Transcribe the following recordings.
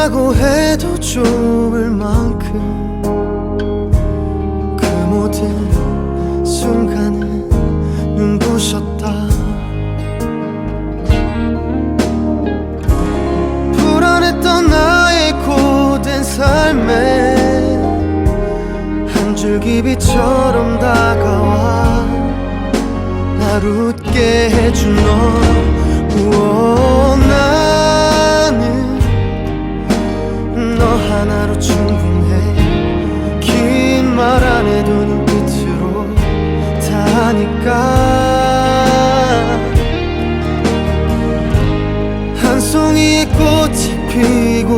꿈이라고 해도 좁을 만큼 그 모든 순간은 눈부셨다. 불안했던 나의 고된 삶에 한 줄기 빛처럼 다가와 날 웃게 해준 너. 우와,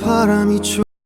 바람이 좀